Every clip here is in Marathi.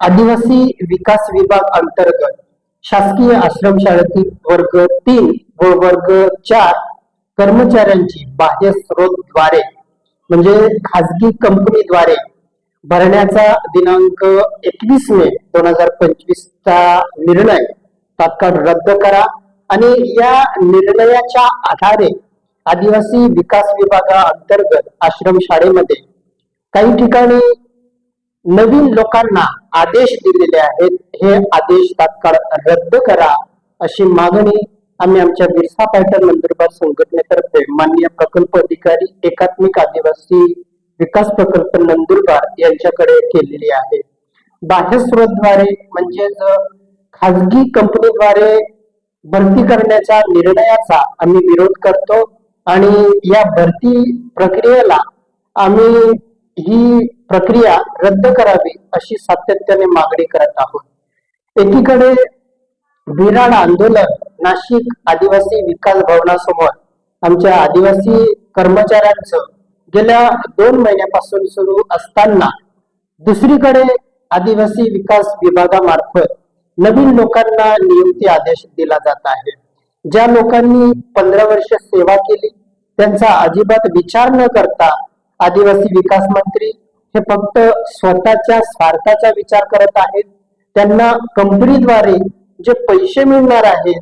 आदिवासी विकास विभाग अंतर्गत शासकीय आश्रमशाळेतील वर्ग तीन व वर्ग चार कर्मचाऱ्यांची बाह्य स्रोतद्वारे म्हणजे खाजगी कंपनीद्वारे भरण्याचा दिनांक एकवीस मे दोन हजार पंचवीस चा निर्णय तात्काळ रद्द करा आणि या निर्णयाच्या आधारे आदिवासी विकास विभागा अंतर्गत आश्रमशाळेमध्ये काही ठिकाणी नवीन लोकांना आदेश दिलेले आहेत. हे आदेश तात्काळ रद्द करा अशी मागणी आम्ही आमच्या बिरसा पॅटर्न नंदुरबार संघटनेतर्फे माननीय प्रकल्प अधिकारी एकात्मिक आदिवासी विकास प्रकल्प नंदुरबार यांच्याकडे केलेली आहे. बाह्य स्रोतद्वारे म्हणजेच खाजगी कंपनीद्वारे भरती करण्याच्या निर्णयाचा आम्ही विरोध करतो आणि या भरती प्रक्रियेला आम्ही ही प्रक्रिया रद्द करावी अशी सातत्याने मागणी करत आहोत. एकीकडे बिराड आंदोलन नाशिक आदिवासी विकास भवनासमोर आमच्या आदिवासी कर्मचाऱ्यांचं गेल्या दोन महिन्यापासून सुरू असताना दुसरीकडे आदिवासी विकास विभागामार्फत नवीन लोकांना नियुक्ती आदेश दिला जात आहे. ज्या लोकांनी पंधरा वर्ष सेवा केली त्यांचा अजिबात विचार न करता आदिवासी विकास मंत्री हे फक्त स्वतःच्या स्वार्थाचा विचार करत आहेत. त्यांना कंपनीद्वारे जे पैसे मिळणार आहेत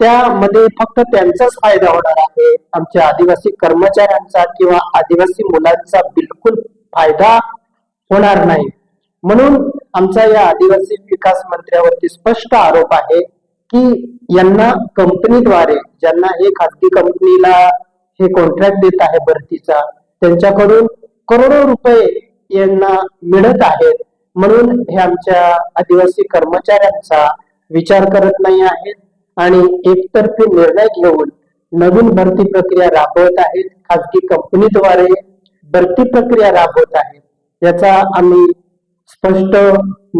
त्यामध्ये फक्त त्यांचाच फायदा होणार आहे. आमच्या आदिवासी कर्मचाऱ्यांचा किंवा आदिवासी मुलांचा बिलकुल फायदा होणार नाही. म्हणून आमचा या आदिवासी विकास मंत्र्यावरती स्पष्ट आरोप आहे की यांना कंपनीद्वारे ज्यांना हे खाजगी कंपनीला हे कॉन्ट्रॅक्ट देत आहे भरतीचा त्यांच्याकडून करोडो रुपये यांना मिळत आहेत. म्हणून हे आमच्या आदिवासी कर्मचाऱ्यांचा विचार करत नाही आहेत. आणि एकतर्फी निर्णय घेऊन नवीन भरती प्रक्रिया राबवत आहेत. खाजगी कंपनीद्वारे भरती प्रक्रिया राबवत आहेत. याचा आम्ही स्पष्ट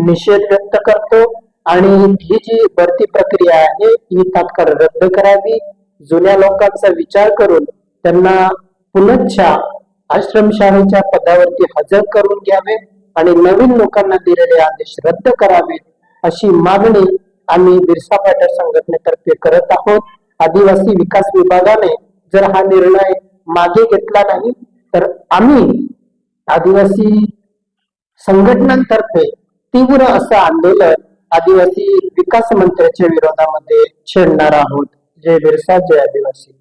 निषेध व्यक्त करतो. आणि ही जी भरती प्रक्रिया आहे ही तात्काळ रद्द करावी. जुन्या लोकांचा विचार करून त्यांना पुनच्छा आश्रमशाळेच्या पदावरती हजर करून घ्यावे आणि नवीन लोकांना दिलेले आदेश रद्द करावेत अशी मागणी आम्ही बिरसा पाटील संघटनेतर्फे करत आहोत. आदिवासी विकास विभागाने जर हा निर्णय मागे घेतला नाही तर आम्ही आदिवासी संघटनांतर्फे तीव्र असं आंदोलन आदिवासी विकास मंत्र्याच्या विरोधामध्ये छेडणार आहोत. जय बिरसा जय आदिवासी.